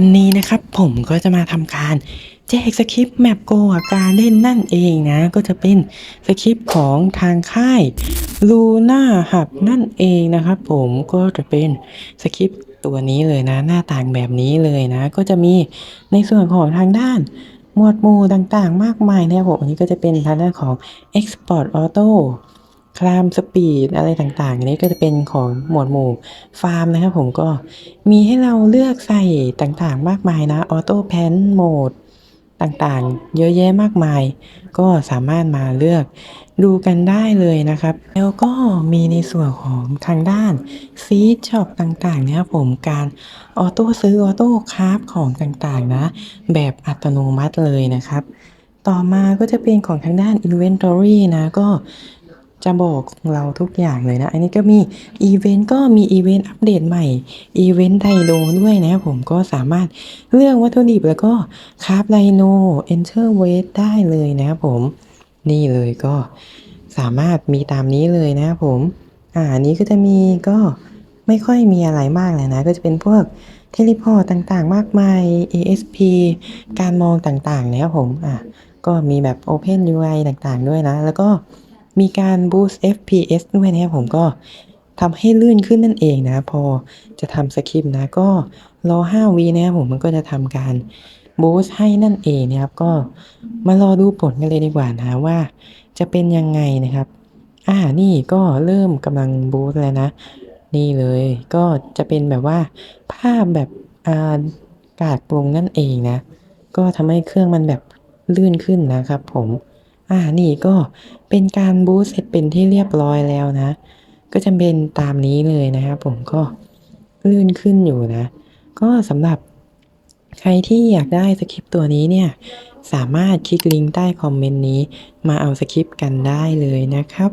วันนี้นะครับผมก็จะมาทำการแจกสคริปต์แมปโกะการเล่นนั่นเองนะ ก็จะเป็นสคริปต์ของทางค่ายลูน่าหับนั่นเองนะครับผมก็จะเป็นสคริปต์ตัวนี้เลยนะ หน้าต่างแบบนี้เลยนะ ก็จะมีในส่วนของทางด้านหมวดหมู่ต่างๆ มากมายนะครับผมอันนี้ก็จะเป็นทางด้านของ Export Auto คลามสปีดอะไรต่างๆอันนี้ก็จะเป็นของหมวดหมู่ฟาร์มนะครับผมก็มีให้เราเลือกใส่ต่างๆ มากมายนะ Auto Pan Mode ต่างๆ เยอะแยะมากมาย ก็สามารถมาเลือกดูกันได้เลยนะครับ แล้วก็มีในส่วนของทางด้านซีช็อปต่างๆนะครับผมการออโต้ซื้อออโต้คราฟของต่างๆนะ แบบอัตโนมัติเลยนะครับ ต่อมาก็จะเป็นของทางด้าน Inventory นะ ก็ จะบอกเราทุกอย่างเลยนะ อันนี้ก็มีอีเวนต์ก็มีอีเวนต์อัปเดตใหม่ อีเวนต์ไดโนด้วยนะครับผมก็สามารถเลือกวัตถุดิบแล้วก็คราฟไดโน enter weight ได้เลยนะครับผมนี่เลยก็สามารถมีตามนี้เลยนะครับผมอ่านี้ก็จะมีก็ไม่ค่อยมีอะไรมากเลยนะ ก็จะเป็นพวกเทเลพอร์ตต่างๆ มากมาย ASP การมองต่างๆนะครับผมอะก็มีแบบ Open UI ต่างๆด้วยนะ แล้วก็ มีการ Boost FPS ด้วยนะครับผมก็ทำให้ลื่นขึ้นนั่นเองนะ พอจะทำสคริปต์นะก็รอ5วินะครับผมมันก็จะทำการ Boost ให้นั่นเองนะครับ ก็มารอดูผลกันเลยดีกว่านะว่าจะเป็นยังไงนะครับ อ่านี่ก็เริ่มกำลังบูตแล้วนะ นี่เลยก็จะเป็นแบบว่าภาพแบบอ่ากาดลงนั่นเองนะ ก็ทำให้เครื่องมันแบบลื่นขึ้นนะครับผม อ่านี่ก็เป็นการบูสต์เสร็จเป็นที่เรียบร้อยแล้วนะ ก็จะเป็นตามนี้เลยนะครับผมก็ลื่นขึ้นอยู่นะ ก็สำหรับใครที่อยากได้สคริปต์ตัวนี้เนี่ย สามารถคลิกลิงก์ใต้คอมเมนต์นี้ มาเอาสคริปต์กันได้เลยนะครับ